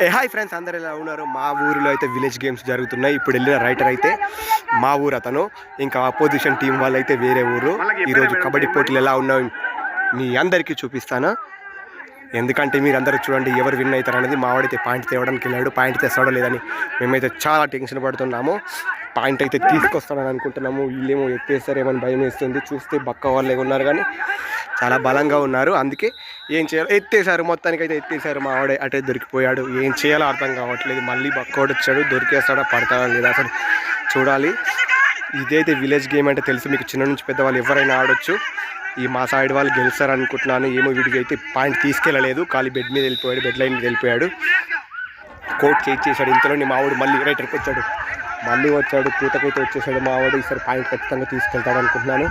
ఏ hi friends అందరు ఎలా ఉన్నారు? మా ఊరిలో అయితే విలేజ్ గేమ్స్ జరుగుతున్నాయి. ఇప్పుడు వెళ్ళిన రైటర్ అయితే మా ఊరు అతను. ఇంకా అపోజిషన్ టీం వాళ్ళు అయితే వేరే ఊరు. ఈరోజు కబడ్డీ పోటీలు ఎలా ఉన్నాయో మీ అందరికీ చూపిస్తాను? ఎందుకంటే మీరు అందరూ చూడండి ఎవరు విన్ అవుతారు అనేది మావాడైతే పాయింట్ తేవడానికి వెళ్ళాడు. పాయింట్ తెస్తాడో లేదని మేమైతే చాలా టెన్షన్ పడుతున్నాము. పాయింట్ అయితే తీసుకొస్తాడని అనుకుంటున్నాము. వీళ్ళేమో ఎత్తేస్తారేమని భయం వేస్తుంది. చూస్తే బక్క వాళ్ళే ఉన్నారు కానీ చాలా బలంగా ఉన్నారు. అందుకే ఏం చేయాలో ఎత్తేసారు మొత్తానికి అయితే ఎత్తేసారు ఆవిడ అటే దొరికిపోయాడు. ఏం చేయాలో అర్థం కావట్లేదు. మళ్ళీ బక్కోడు వచ్చాడు దొరికేస్తాడా? పడతాడా? లేదా? అసలు చూడాలి. ఇదైతే విలేజ్ గేమ్ అంటే తెలుసు. మీకు చిన్న నుంచి పెద్దవాళ్ళు ఎవరైనా ఆడొచ్చు. ఈ మా సైడ్ వాళ్ళు గెలుస్తారు అనుకుంటున్నాను ఏమో వీడికి అయితే పాయింట్ తీసుకెళ్ళలేదు. ఖాళీ బెడ్ మీద వెళ్ళిపోయాడు. బెడ్ లైన్ మీద వెళ్ళిపోయాడు. కోట్ చేసి చేశాడు. ఇంతలోని ఆవిడ మళ్ళీ రైటర్కి వచ్చాడు. మళ్ళీ వచ్చాడు పూతకైతే వచ్చేసాడు. మావాడు ఈసారి పాయింట్ ఖచ్చితంగా తీసుకెళ్తాడు అనుకుంటున్నాను.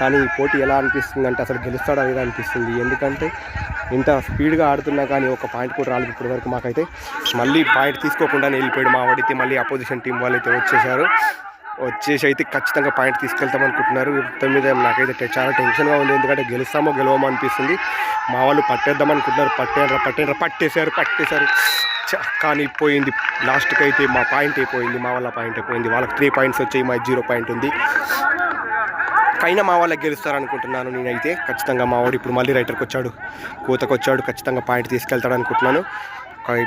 కానీ ఈ పోటీ ఎలా అనిపిస్తుంది అంటే అసలు గెలుస్తాడా లేదా అనిపిస్తుంది. ఎందుకంటే ఇంత స్పీడ్గా ఆడుతున్నా కానీ ఒక పాయింట్ కూడా రాలేదు ఇప్పటి వరకు మాకైతే. మళ్ళీ పాయింట్ తీసుకోకుండానే వెళ్ళిపోయాడు మా వాడైతే. మళ్ళీ అపోజిషన్ టీం వాళ్ళు అయితే వచ్చేసారు. వచ్చేసి అయితే ఖచ్చితంగా పాయింట్ తీసుకెళ్తాం అనుకుంటున్నారు. తొమ్మిది నాకైతే చాలా టెన్షన్గా ఉంది. ఎందుకంటే గెలుస్తామో గెలవమో అనిపిస్తుంది. మా వాళ్ళు పట్టేద్దాం అనుకుంటున్నారు. పట్టేనరా పట్టేనరా పట్టేశారు పట్టేశారు. కానీ పోయింది. లాస్ట్కి అయితే మా పాయింట్ అయిపోయింది మా వాళ్ళ పాయింట్ అయిపోయింది వాళ్ళకి త్రీ పాయింట్స్ వచ్చాయి మా జీరో పాయింట్ ఉంది. కైనా మా వాళ్ళకి గెలుస్తారు అనుకుంటున్నాను నేనైతే. ఖచ్చితంగా మా వాడు ఇప్పుడు మళ్ళీ రైటర్కి వచ్చాడు. కోతకు వచ్చాడు ఖచ్చితంగా పాయింట్ తీసుకెళ్తాడు అనుకుంటున్నాను.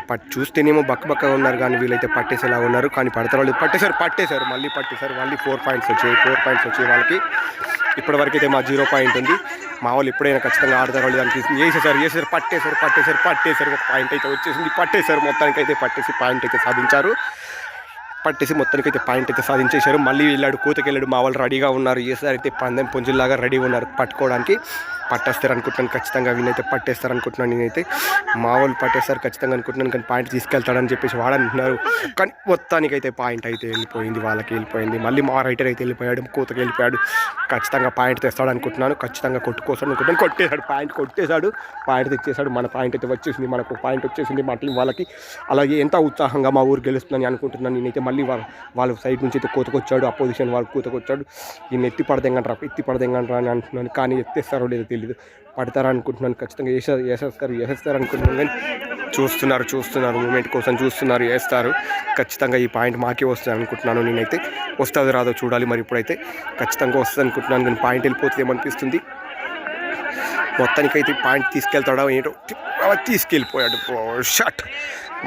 పట్ చూస్తేనేమో బక్క బక్కగా ఉన్నారు కానీ వీళ్ళైతే పట్టేసేలా ఉన్నారు. కానీ పడతారు వాళ్ళు. పట్టేశారు పట్టేశారు మళ్ళీ పట్టేశారు. మళ్ళీ ఫోర్ పాయింట్స్ వచ్చాయి ఫోర్ పాయింట్స్ వచ్చాయి వాళ్ళకి. ఇప్పటివరకు అయితే మా జీరో పాయింట్ ఉంది. మా వాళ్ళు ఎప్పుడైనా ఖచ్చితంగా ఆడతారు వాళ్ళు అనిపిస్తుంది వేసేసారు వేసేసారు పట్టేశారు పట్టేశారు పట్టేశారు. ఒక పాయింట్ అయితే వచ్చేసింది. పట్టేశారు మొత్తానికి అయితే పట్టేసి పాయింట్ అయితే సాధించారు. పట్టేసి మొత్తానికి అయితే పాయింట్ అయితే సాధించేశారు. మళ్ళీ వెళ్ళాడు కూతకి వెళ్ళాడు మా వాళ్ళు రెడీగా ఉన్నారు. ఈసారి అయితే పందెం పుంజుల్లాగా రెడీ ఉన్నారు పట్టుకోవడానికి. పట్టేస్తారు అనుకుంటున్నాను ఖచ్చితంగా వీళ్ళైతే పట్టేస్తారు అనుకుంటున్నాను నేనైతే మా వాళ్ళు పట్టేస్తారు ఖచ్చితంగా అనుకుంటున్నాను కానీ పాయింట్ తీసుకెళ్తాడని చెప్పేసి వాడంటున్నారు కానీ మొత్తానికి అయితే పాయింట్ అయితే వెళ్ళిపోయింది వాళ్ళకి వెళ్ళిపోయింది. మళ్ళీ మా రైటర్ అయితే వెళ్ళిపోయాడు కూతకి వెళ్ళిపోయాడు. ఖచ్చితంగా పాయింట్ తెస్తాడు అనుకుంటున్నాను ఖచ్చితంగా కొట్టుకోసాడు అనుకుంటాను కొట్టేశాడు పాయింట్ కొట్టేశాడు పాయింట్ తెచ్చేశాడు. మన పాయింట్ అయితే వచ్చేసింది మనకు పాయింట్ వచ్చేసింది మా టీం వాళ్ళకి అలాగే ఎంత ఉత్సాహంగా మా ఊరు గెలుస్తుందని అనుకుంటున్నాను. నేనైతే మళ్ళీ వాళ్ళ వాళ్ళ సైడ్ నుంచి అయితే కూతకొచ్చాడు అపోజిషన్ వాళ్ళు కూతకొచ్చాడు. ఈయన ఎత్తి పడదెంగంటారా ఎత్తి పడదెంగంటారా అని అంటున్నాను. కానీ ఎత్తేస్తారో లేదో తెలియదు పడతారా అనుకుంటున్నాను ఖచ్చితంగా. వేసే వేసేస్తారు వేసేస్తారు అనుకుంటున్నాను కానీ చూస్తున్నారు చూస్తున్నారు. మూమెంట్ కోసం చూస్తున్నారు వేస్తారు ఖచ్చితంగా ఈ పాయింట్ మాకే వస్తుంది అనుకుంటున్నాను నేనైతే. వస్తుంది రాదో చూడాలి మరి ఇప్పుడైతే. ఖచ్చితంగా వస్తుంది అనుకుంటున్నాను కానీ పాయింట్ వెళ్ళిపోతుంది ఏమనిపిస్తుంది? మొత్తానికైతే పాయింట్ తీసుకెళ్తాడో? ఏంటో తీసుకెళ్ళిపోయాడు. షట్.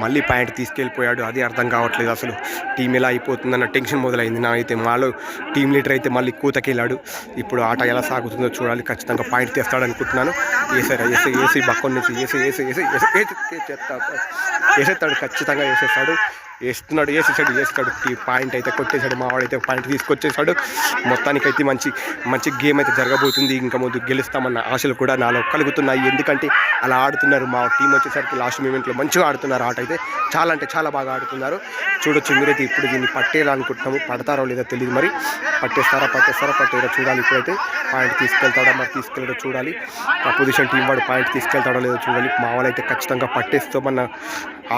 మళ్ళీ పాయింట్ తీసుకెళ్ళిపోయాడు. అది అర్థం కావట్లేదు అసలు. టీం ఎలా అయిపోతుందన్న టెన్షన్ మొదలైంది నా అయితే మాలో టీం లీడర్ అయితే మళ్ళీ కూతకెళ్ళాడు. ఇప్పుడు ఆట ఎలా సాగుతుందో చూడాలి. ఖచ్చితంగా పాయింట్ తెస్తాడు అనుకుంటున్నాను వేసారు ఏసీ ఏసీ బక్కొని నుంచి ఏసీ వేసి వేసి వేసేస్తాడు ఖచ్చితంగా వేసేస్తాడు. వేస్తున్నాడు వేసేసాడు వేస్తాడు ఈ పాయింట్ అయితే కొట్టేశాడు మా వాడైతే పాయింట్ తీసుకొచ్చేసాడు. మొత్తానికి అయితే మంచి మంచి గేమ్ అయితే జరగబోతుంది. ఇంకా ముందు గెలుస్తామన్న ఆశలు కూడా నాలో కలుగుతున్నాయి. ఎందుకంటే అలా ఆడుతున్నారు మా టీం వచ్చేసరికి లాస్ట్ మూమెంట్లో మంచిగా ఆడుతున్నారు ఆట అయితే. చాలా అంటే చాలా బాగా ఆడుతున్నారు. చూడొచ్చు మీరైతే ఇప్పుడు దీన్ని పట్టేయాలనుకుంటున్నాము. పడతారో లేదో తెలియదు మరి. పట్టేస్తారా పట్టేస్తారా పట్టేరా చూడాలి ఇప్పుడైతే. పాయింట్ తీసుకెళ్తాడా మరి తీసుకెళ్ళడో చూడాలి. అపోజిషన్ టీం వాడు పాయింట్ తీసుకెళ్తాడో లేదో చూడాలి. మా వాళ్ళైతే ఖచ్చితంగా పట్టేస్తామన్న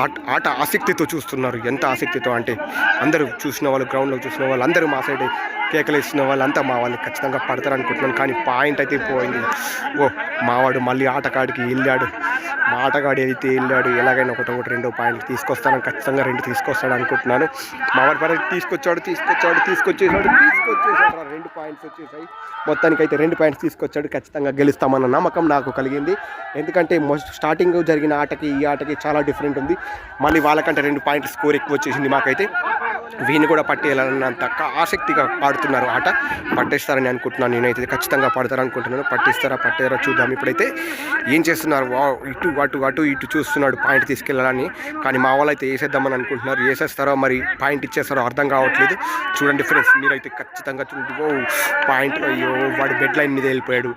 ఆట ఆట ఆసక్తితో చూస్తున్నారు ఎంత ఆసక్తితో అంటే అందరూ చూసిన వాళ్ళు గ్రౌండ్లో చూసిన వాళ్ళు అందరూ మా సైడ్ కేకలు కేకలేసిన వాళ్ళంతా మా వాళ్ళు ఖచ్చితంగా పడతారు అనుకుంటున్నాను కానీ పాయింట్ అయితే పోయింది. ఓ మావాడు మళ్ళీ ఆటకాడికి వెళ్ళాడు. మా ఆటగాడి అయితే వెళ్ళాడు ఎలాగైనా ఒకటి ఒకటి రెండో పాయింట్ తీసుకొస్తాను ఖచ్చితంగా రెండు తీసుకొస్తాడు అనుకుంటున్నాను. మావాడి పని తీసుకొచ్చాడు తీసుకొచ్చాడు తీసుకొచ్చేసాడు తీసుకొచ్చేసాడు. రెండు పాయింట్స్ వచ్చేసాయి. మొత్తానికి అయితే రెండు పాయింట్స్ తీసుకొచ్చాడు ఖచ్చితంగా గెలుస్తామన్న నమ్మకం నాకు కలిగింది. ఎందుకంటే మొస్ట్ స్టార్టింగ్ జరిగిన ఆటకి ఈ ఆటకి చాలా డిఫరెంట్ ఉంది. మళ్ళీ వాళ్ళకంటే రెండు పాయింట్స్ స్కోర్ ఎక్కువ వచ్చేసింది మాకైతే. వీని కూడా పట్టేయాలన్నంత ఆసక్తిగా పాడుతున్నారు ఆట. పట్టేస్తారని అనుకుంటున్నాను. నేనైతే ఖచ్చితంగా పడతారు అనుకుంటున్నాను పట్టిస్తారా పట్టారా చూద్దాం. ఇప్పుడైతే ఏం చేస్తున్నారు? వా ఇటు అటు అటు ఇటు చూస్తున్నాడు పాయింట్ తీసుకెళ్ళాలని. కానీ మా వాళ్ళు అయితే వేసేద్దామని అనుకుంటున్నారు. వేసేస్తారో మరి పాయింట్ ఇచ్చేస్తారో అర్థం కావట్లేదు. చూడండి ఫ్రెండ్స్ మీరైతే ఖచ్చితంగా చూడండి. ఓ పాయింట్ అయ్యో వాడు బెడ్ లైన్ మీద వెళ్ళిపోయాడు.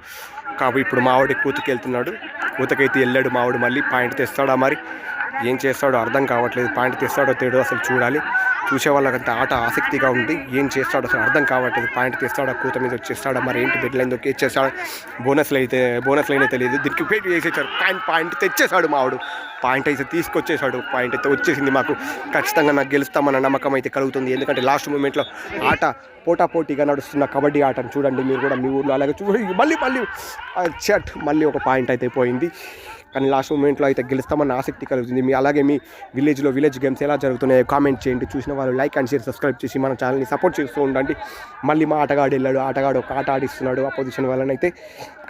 కాబట్టి ఇప్పుడు మావాడి కూతుకి వెళ్తున్నాడు కూతకైతే వెళ్ళాడు మావాడు మళ్ళీ. పాయింట్ తెస్తాడా మరి? ఏం చేస్తాడో అర్థం కావట్లేదు. పాయింట్ తెస్తాడో తేడో అసలు చూడాలి. చూసే వాళ్ళకంత ఆట ఆసక్తిగా ఉంది. ఏం చేస్తాడో అసలు అర్థం కావట్లేదు. పాయింట్ తెస్తాడా కూత మీద వచ్చేస్తాడా మరి ఏంటి బెడ్ లైన్ దొరికి ఇచ్చేస్తాడా బోనస్లు అయితే బోనస్లు అయినా తెలియదు. దీనికి పెట్టి వేసేసాడు పాయింట్ పాయింట్ తెచ్చేసాడు మావాడు పాయింట్ అయితే తీసుకొచ్చేసాడు పాయింట్ అయితే వచ్చేసింది మాకు. ఖచ్చితంగా నాకు గెలుస్తామన్న నమ్మకం అయితే కలుగుతుంది. ఎందుకంటే లాస్ట్ మూమెంట్లో ఆట పోటా పోటీగా నడుస్తున్న కబడ్డీ ఆటను చూడండి. మీరు కూడా మీ ఊర్లో అలాగే చూడండి మళ్ళీ మళ్ళీ చట్ మళ్ళీ ఒక పాయింట్ అయితే పోయింది. కానీ లాస్ట్ మూమెంట్లో అయితే గెలుస్తామన్న ఆసక్తి కలుగుతుంది. మీ అలాగే మీ విలేజ్లో విలేజ్ గేమ్స్ ఎలా జరుగుతున్నాయో కామెంట్ చేయండి. చూసిన వాళ్ళు లైక్ అండ్ షేర్ సబ్స్క్రైబ్ చేసి మన ఛానల్ని సపోర్ట్ చేస్తూ ఉండండి. మళ్ళీ మా ఆటగాడు వెళ్ళాడు. ఆటగాడు ఒక ఆట ఆడిస్తున్నాడు. ఆ పొజిషన్ వల్లనైతే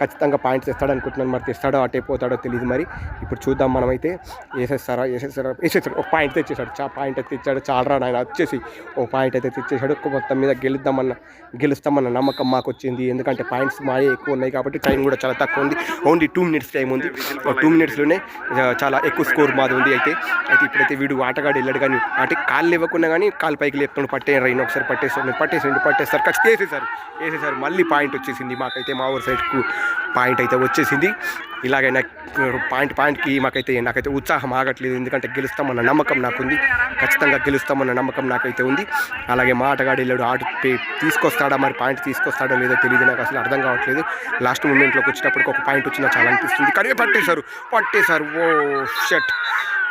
ఖచ్చితంగా పాయింట్స్ తెస్తాడు అనుకుంటున్నాను. మరి తెస్తాడో అటే పోతాడో తెలియదు మరి. ఇప్పుడు చూద్దాం మనమైతే వేసేస్తారా? వేసేస్తారా? వేసేస్తాడు. ఒక పాయింట్ తెచ్చేసాడు చా పాయింట్ అయితే తెచ్చాడు. చాలా ఆయన వచ్చేసి ఓ పాయింట్ అయితే తెచ్చేసాడు ఒక్క మొత్తం మీద గెలుద్దామన్న గెలుస్తామన్న నమ్మకం మాకు వచ్చింది. ఎందుకంటే పాయింట్స్ మాయే ఎక్కువ ఉన్నాయి కాబట్టి టైం కూడా చాలా తక్కువ ఉంది. ఓన్లీ టూ మినిట్స్ టైం ఉంది. టూ మినిట్స్లోనే చాలా ఎక్కువ స్కోర్ మాది ఉంది అయితే. అయితే ఇప్పుడైతే వీడు ఆటగాడు వెళ్ళాడు కానీ అంటే కాళ్ళు ఇవ్వకుండా కానీ కాలు పైకి లేపుతాడు పట్టేయండి రైన్ ఒకసారి పట్టేస్తాడు పట్టేసండి పట్టేస్తారు ఖచ్చితంగా వేసేసారు వేసేసారు మళ్ళీ పాయింట్ వచ్చేసింది మాకైతే మా ఊరు సైడ్కు పాయింట్ అయితే వచ్చేసింది. ఇలాగైనా పాయింట్ పాయింట్కి మాకైతే నాకైతే ఉత్సాహం ఆగట్లేదు ఎందుకంటే గెలుస్తామన్న నమ్మకం నాకుంది ఖచ్చితంగా గెలుస్తామన్న నమ్మకం నాకైతే ఉంది. అలాగే మా ఆటగాడు వెళ్ళాడు ఆట తీసుకొస్తాడా మరి పాయింట్ తీసుకొస్తాడో లేదో తెలియదు నాకు అసలు అర్థం కావట్లేదు. లాస్ట్ మూమెంట్లోకి వచ్చేటప్పటికి ఒక పాయింట్ వచ్చినా చాలా అనిపిస్తుంది కానీ పట్టేశారు. పట్టేశారు. ఓ షట్.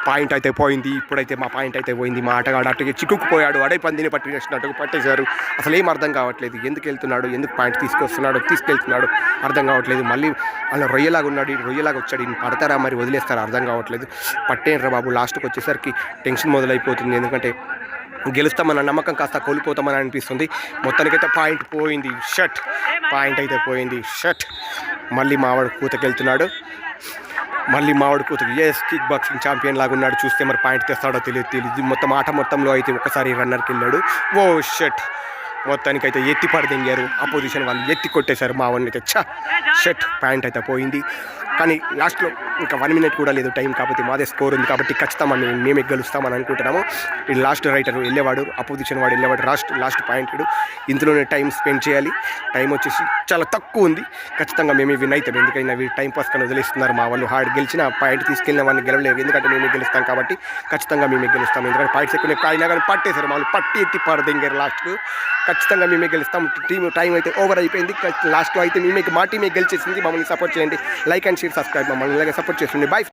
పాయింట్ అయితే పోయింది. ఇప్పుడైతే మా పాయింట్ అయితే పోయింది. మా ఆటగాడు అటుకి చిక్కుకుపోయాడు. అడై పందిని పట్టినట్టు పట్టేశారు. అసలు ఏం అర్థం కావట్లేదు. ఎందుకు వెళ్తున్నాడు? ఎందుకు పాయింట్ తీసుకొస్తున్నాడు? తీసుకెళ్తున్నాడు? అర్థం కావట్లేదు. మళ్ళీ అలా రొయ్యలాగా ఉన్నాడు. రొయ్యలాగా వచ్చాడు. ఈయన పడతారా? మరి వదిలేస్తారా? అర్థం కావట్లేదు. పట్టేనరా బాబు. లాస్ట్కి వచ్చేసరికి టెన్షన్ మొదలైపోతుంది. ఎందుకంటే గెలుస్తామన్న నమ్మకం కాస్త కోల్పోతామని అనిపిస్తుంది. మొత్తానికైతే పాయింట్ పోయింది. షట్. పాయింట్ అయితే పోయింది. షట్. మళ్ళీ మావాడు కూతకెళ్తున్నాడు. మళ్ళీ మావాడు కూతురు ఎస్ కిక్ బాక్సింగ్ ఛాంపియన్ లాగా ఉన్నాడు చూస్తే మరి పాయింట్ తెస్తాడో తెలియదు తెలియదు. మొత్తం ఆట మొత్తంలో అయితే ఒకసారి రన్నర్కి వెళ్ళాడు. ఓ షట్ మొత్తానికి అయితే ఎత్తి పడదెంగారు. అపోజిషన్ వాళ్ళు ఎత్తి కొట్టేశారు. మా వాడిని అయితే షట్ పాయింట్ అయితే పోయింది. కానీ లాస్ట్లో ఇంకా వన్ మినిట్ కూడా లేదు టైం కాబట్టి మాదే స్కోర్ ఉంది కాబట్టి ఖచ్చితంగా మేము మేమే గెలుస్తామని అనుకుంటున్నాము. ఈ లాస్ట్ రైటర్ వెళ్ళేవాడు అపోజిషన్ వాడు వెళ్ళేవాడు లాస్ట్ లాస్ట్ పాయింట్ ఇందులోనే టైం స్పెండ్ చేయాలి. టైం వచ్చేసి చాలా తక్కువ ఉంది. ఖచ్చితంగా మేమే విన్ అవుతాం. ఎందుకైనా వీళ్ళు టైం పాస్ కానీ వదిలేస్తున్నారు. మా వాళ్ళు హార్డ్ గెలిచిన పాయింట్ తీసుకెళ్ళిన వాళ్ళని గెలవలేరు. ఎందుకంటే మేమే గెలుస్తాం కాబట్టి ఖచ్చితంగా మేమే గెలుస్తాం. ఎందుకంటే పాయింట్స్ ఎక్కువ అయినా కానీ పట్టేశారు. వాళ్ళు పట్టి ఎత్తి పడదింగారు లాస్ట్కు ఖచ్చితంగా మేమే గెలుస్తాం. టీం టైం అయితే ఓవర్ అయిపోయింది. లాస్ట్లో అయితే మేమే మా టీమే గెలిచేసింది. మమ్మల్ని సపోర్ట్ చేయండి. లైక్ అండ్ షేర్ సబ్స్క్రైబ్ మమ్మల్ని ఇలాగే సపోర్ట్ చేస్తుంది బాయ్